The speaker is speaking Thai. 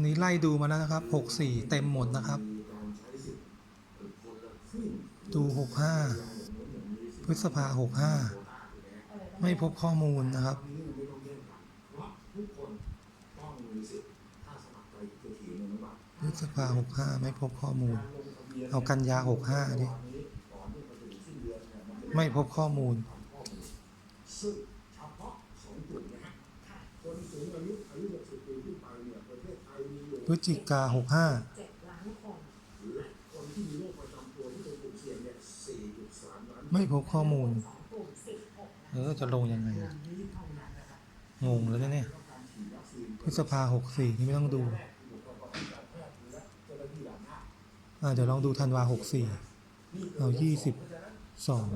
อันนี้ไล่ดูมาแล้วนะครับหกสี่เต็มหมดนะครับ ดูหกห้าพฤษภาหกห้าไม่พบข้อมูลนะครับ พฤษภาหกห้าไม่พบข้อมูล เอากันยาหกห้าดิ ไม่พบข้อมูลซึ่งเฉพฤศจิกาหกห้าเจ็ดล้านคนไม่ พบข้อมูลสองกลุ่มสิบหกเออ จะลงยังไง งงแล้วเนี่ย พฤษภาหกสี่นี่ไม่ต้องดู อ่าเดี๋ยวลองดูธันวาหกสี่เอายี่สิบสอง